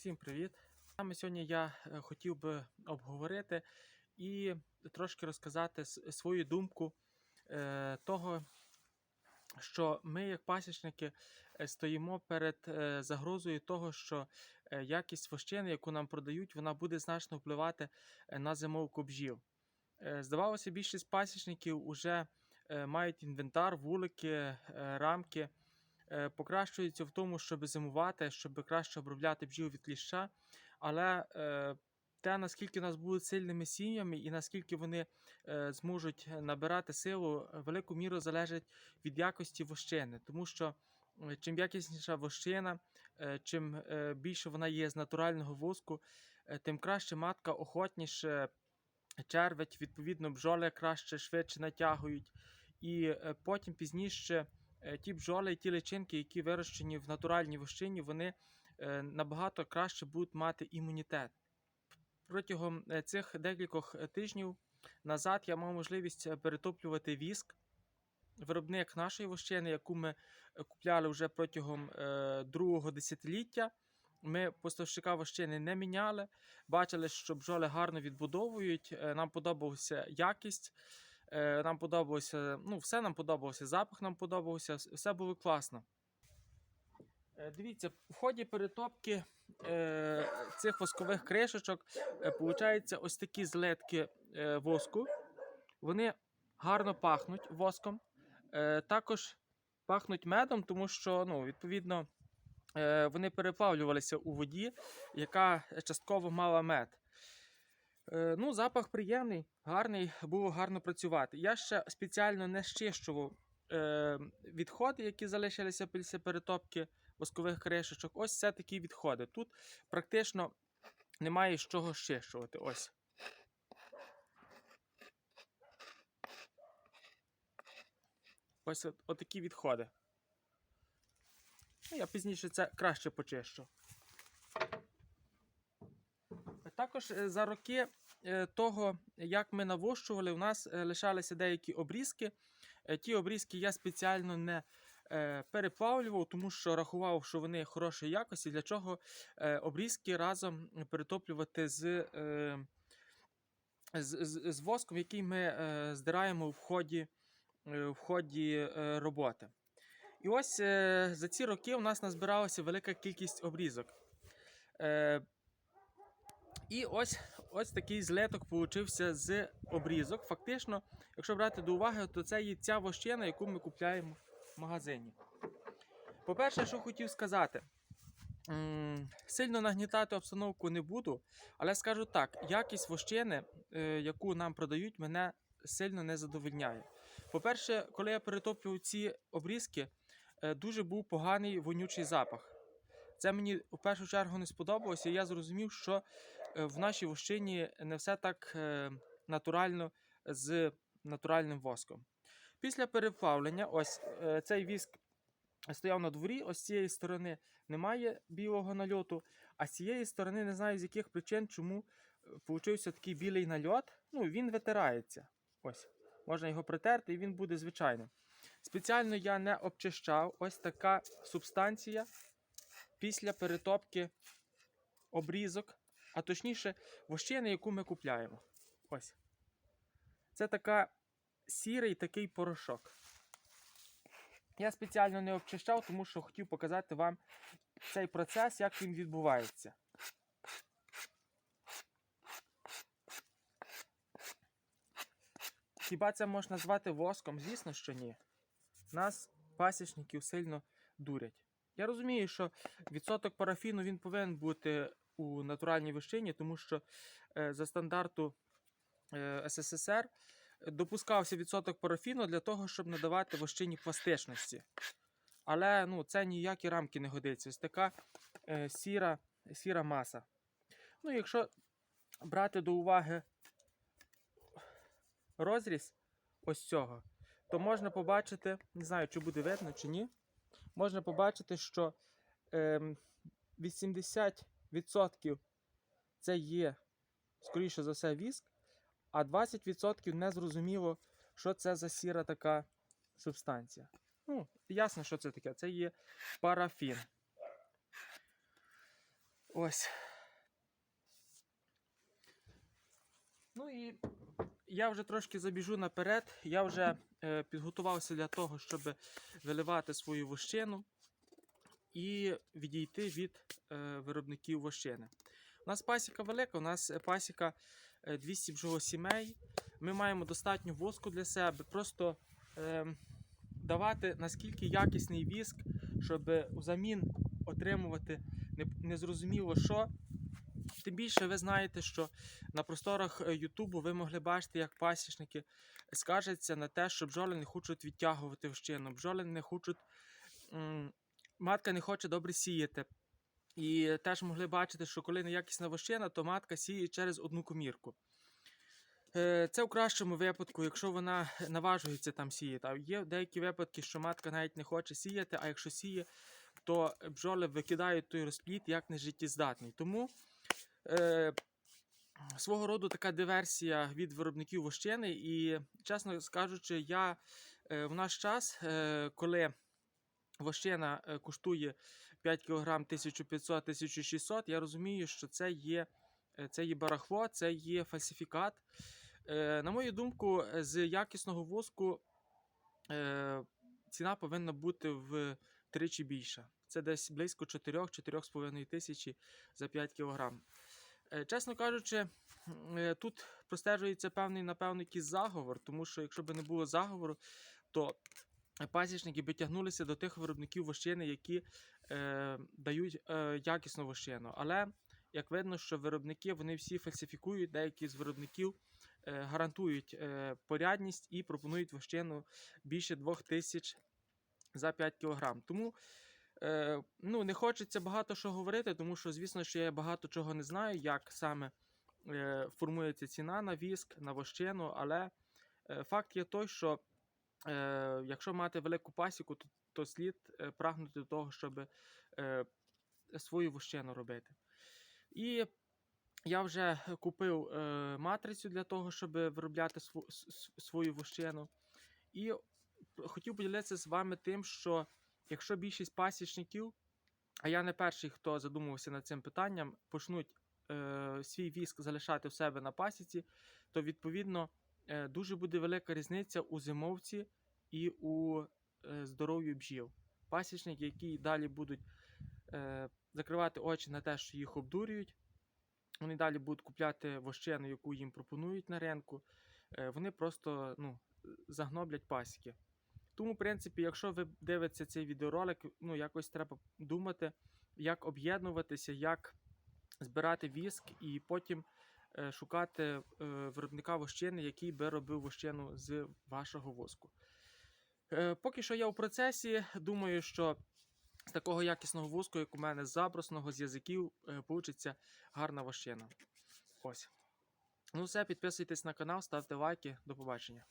Усім привіт! Саме сьогодні я е, хотів би обговорити і трошки розказати свою думку е, того, що ми, як пасічники, е, стоїмо перед загрозою того, що якість вощини, яку нам продають, вона буде значно впливати на зимовку бджіл. Е, Здавалося, більшість пасічників вже мають інвентар, вулики, рамки е, покращуються в тому, щоб зимувати, щоб краще обробляти бджіл від кліща. Але е, те, наскільки нас будуть сильними сім'ями і наскільки вони е, зможуть набирати силу, велику міру залежить від якості вощини. Тому що чим якісніша вощина, чим більше вона є з натурального воску, тим краще матка охотніше червить, відповідно, бджоли краще, швидше натягують. І потім пізніше ті бджоли ті личинки, які вирощені в натуральній вощині, вони е, набагато краще будуть мати імунітет. Протягом е, цих декількох е, тижнів назад я мав можливість е, перетоплювати віск. Виробник нашої вощини, яку ми е, купляли вже протягом е, другого десятиліття. Ми поставщика вощини не міняли. Бачили, що бджоли гарно відбудовують. е, Нам подобалася якість. Е, Нам подобалося, ну, все нам подобалося, запах нам подобався, все було класно. Е, Дивіться, в ході перетопки е, цих воскових кришечок е, получаються ось такі злитки е, воску. Вони гарно пахнуть воском. Е, також пахнуть медом, тому що, ну, відповідно, е, вони переплавлювалися у воді, яка частково мала мед. Е, ну, запах приємний, гарний, було гарно працювати. Я ще спеціально не щищував е, відходи, які залишилися після перетопки воскових кришечок. Ось це такі відходи. Тут практично немає з чого щищувати. Ось. Ось от, отакі відходи. Ну, я пізніше це краще почищу. Також е, за роки того, як ми навощували, у нас е, лишалися деякі обрізки. Е, Ті обрізки я спеціально не е, переплавлював, тому що рахував, що вони хорошої якості. Для чого е, обрізки разом перетоплювати з, е, з, з, з воском, який ми е, здираємо в ході, е, в ході е, роботи. І ось е, за ці роки у нас назбиралася велика кількість обрізок. І ось, ось такий злеток получився з обрізок. Фактично, якщо брати до уваги, то це є ця вощина, яку ми купляємо в магазині. По-перше, що хотів сказати, сильно нагнітати обстановку не буду, але скажу так: якість вощини, е, яку нам продають, мене сильно не задовольняє. По-перше, коли я перетоплював ці обрізки, е, дуже був поганий вонючий запах. Це мені в першу чергу не сподобалося, і я зрозумів, що в нашій вощині не все так е, натурально з натуральним воском. Після переплавлення, ось е, цей віск стояв на дворі, ось з цієї сторони немає білого нальоту, а з цієї сторони не знаю з яких причин, чому е, получився такий білий нальот. Ну, він витирається. Ось, можна його притерти, і він буде звичайним. Спеціально я не обчищав ось така субстанція після перетопки обрізок, а точніше, вощини, яку ми купляємо. Ось. Це така сірий такий порошок. Я спеціально не обчищав, тому що хотів показати вам цей процес, як він відбувається. Хіба це можна назвати воском? Звісно, що ні. Нас, пасічників, сильно дурять. Я розумію, що відсоток парафіну він повинен бути у натуральній вищині, тому що е, за стандарту е, СССР допускався відсоток парафіну для того, щоб надавати вощині пластичності. Але ну, це ніякі рамки не годиться. Ось така е, сіра, сіра маса. Ну, якщо брати до уваги розріз ось цього, то можна побачити, не знаю, чи буде видно, чи ні. Можна побачити, що ем, 80% це є, скоріше за все, віск, а 20% не зрозуміло, що це за сіра така субстанція. Ну, ясно, що це таке. Це є парафін. Ось. Ну і я вже трошки забіжу наперед. Я вже е, підготувався для того, щоб виливати свою вощину і відійти від е, виробників вощини. У нас пасіка велика, у нас е, пасіка е, 200 бджолосімей. Ми маємо достатньо воску для себе. Просто е, давати наскільки якісний віск, щоб взамін отримувати не- незрозуміло що. Тим більше ви знаєте, що на просторах е, Ютубу ви могли бачити, як пасічники скаржаться на те, що бджоли не хочуть відтягувати вщину, бджоли не хочуть, матка не хоче добре сіяти. І теж могли бачити, що коли неякісна вощина, то матка сіє через одну комірку. Е, Це у кращому випадку, якщо вона наважується там сіяти. А є деякі випадки, що матка навіть не хоче сіяти, а якщо сіє, то бджоли викидають той розплід як нежиттєздатний. Тому е, свого роду така диверсія від виробників вощини. І, чесно скажучи, я е, в наш час, е, коли вощина коштує 5 кг 1500-1600, я розумію, що це є, е, це є барахло, це є фальсифікат. Е, На мою думку, з якісного воску е, ціна повинна бути втричі більша. Це десь близько 4-4,5 тисячі за 5 кг. Е, Чесно кажучи, е, тут простежується певний, напевно, якийсь заговор, тому що якщо б не було заговору, то пасічники би до тих виробників вощини, які е, дають е, якісну вощину. Але як видно, що виробники вони всі фальсифікують, деякі з виробників е, гарантують е, порядність і пропонують вощину більше 2000 за 5 кг. Тому е, ну, не хочеться багато що говорити, тому що, звісно, що я багато чого не знаю, як саме е, формується ціна на віск, на вощину, але е, факт є той, що е, якщо мати велику пасіку, то, то слід е, прагнути до того, щоб е, свою вощину робити. І я вже купив е, матрицю для того, щоб виробляти св- свою вощину. І хотів поділитися з вами тим, що якщо більшість пасічників, а я не перший, хто задумувався над цим питанням, почнуть е, свій віск залишати в себе на пасіці, то відповідно дуже буде велика різниця у зимовці і у е, здоров'ю бджіл. Пасічники, які далі будуть е, закривати очі на те, що їх обдурюють, вони далі будуть купляти вощину, яку їм пропонують на ринку. е, Вони просто ну, загноблять пасіки. Тому, в принципі, якщо ви дивитеся цей відеоролик, ну якось треба думати, як об'єднуватися, як збирати віск і потім е, шукати е, виробника вощини, який би робив вощину з вашого воску. Е, поки що я в процесі, думаю, що з такого якісного воску, як у мене, з забросного, з язиків, е, получиться гарна вощина. Ось. Ну все, підписуйтесь на канал, ставте лайки. До побачення.